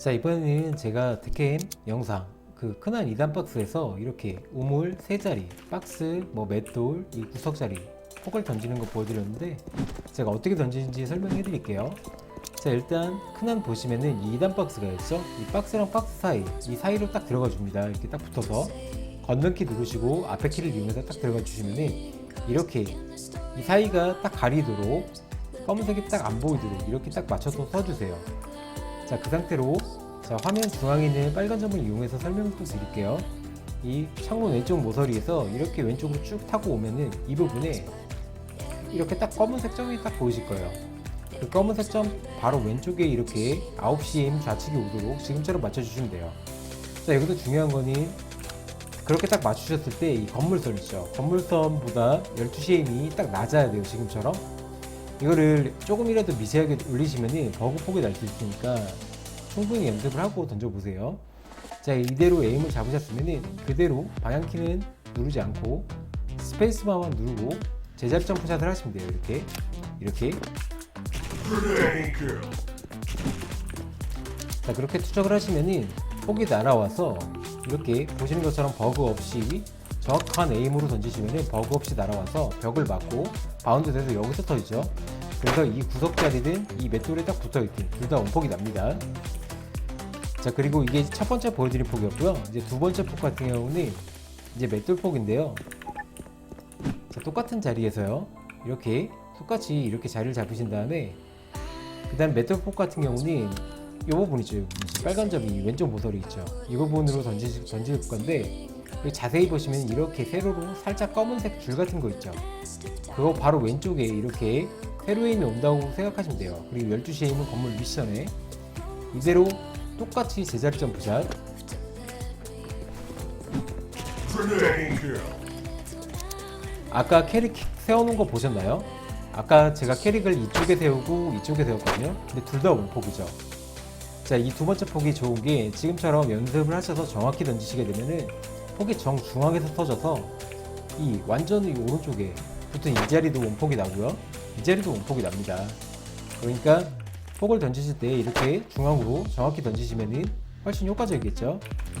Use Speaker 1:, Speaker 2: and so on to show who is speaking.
Speaker 1: 자 이번에는 제가 득템 영상 그 큰한 2단 박스에서 이렇게 우물 세 자리 박스 뭐 맷돌 이 구석 자리 폭을 던지는 거 보여드렸는데 제가 어떻게 던지는지 설명해 드릴게요. 자 일단 큰한 보시면은 이 2단 박스가 있죠? 이 박스랑 박스 사이 이 사이로 딱 들어가 줍니다. 이렇게 딱 붙어서 건너키 누르시고 앞에 키를 이용해서 딱 들어가 주시면은 이렇게 이 사이가 딱 가리도록 검은색이 딱 안 보이도록 이렇게 딱 맞춰서 써주세요 자, 그 상태로 자, 화면 중앙에 있는 빨간 점을 이용해서 설명을 또 드릴게요. 이 창문 왼쪽 모서리에서 이렇게 왼쪽으로 쭉 타고 오면은 이 부분에 이렇게 딱 검은색 점이 딱 보이실 거예요. 그 검은색 점 바로 왼쪽에 이렇게 9시에 좌측이 오도록 지금처럼 맞춰주시면 돼요. 자, 여기서 중요한 거는 그렇게 딱 맞추셨을 때 이 건물선 있죠. 건물선보다 12시에임이 딱 낮아야 돼요. 지금처럼. 이거를 조금이라도 미세하게 올리시면은 버그 폭이 날 수 있으니까 충분히 연습을 하고 던져보세요. 자, 이대로 에임을 잡으셨으면은 그대로 방향키는 누르지 않고 스페이스바만 누르고 제자리 점프샷을 하시면 돼요. 이렇게. 이렇게. 자, 그렇게 투척을 하시면은 폭이 날아와서 이렇게 보시는 것처럼 버그 없이 정확한 에임으로 던지시면 버그 없이 날아와서 벽을 맞고 바운드 돼서 여기서 터지죠. 그래서 이 구석 자리는 이 맷돌에 딱 붙어 있긴 둘다 원폭이 납니다. 자 그리고 이게 첫 번째 보여드린 폭이었고요. 이제 두 번째 폭 같은 경우는 이제 맷돌 폭인데요. 자, 똑같은 자리에서요. 이렇게 똑같이 이렇게 자리를 잡으신 다음에 그 다음 맷돌 폭 같은 경우는 이 부분이죠. 이 빨간 점이 왼쪽 모서리 있죠. 이 부분으로 던지, 던질 건데 자세히 보시면 이렇게 세로로 살짝 검은색 줄 같은 거 있죠. 그거 바로 왼쪽에 이렇게 세로에임이 온다고 생각하시면 돼요. 그리고 12시에 있는 건물 미션에 이대로 똑같이 제자리 점프 샷 아까 캐릭 세워놓은 거 보셨나요? 아까 제가 캐릭을 이쪽에 세우고 이쪽에 세웠거든요. 근데 둘 다 원폭이죠. 자, 이 두 번째 폭이 좋은 게 지금처럼 연습을 하셔서 정확히 던지시게 되면은 폭이 정중앙에서 터져서 이 완전히 오른쪽에 붙은 이 자리도 원폭이 나고요. 이 자리도 원폭이 납니다. 그러니까 폭을 던지실 때 이렇게 중앙으로 정확히 던지시면은 훨씬 효과적이겠죠.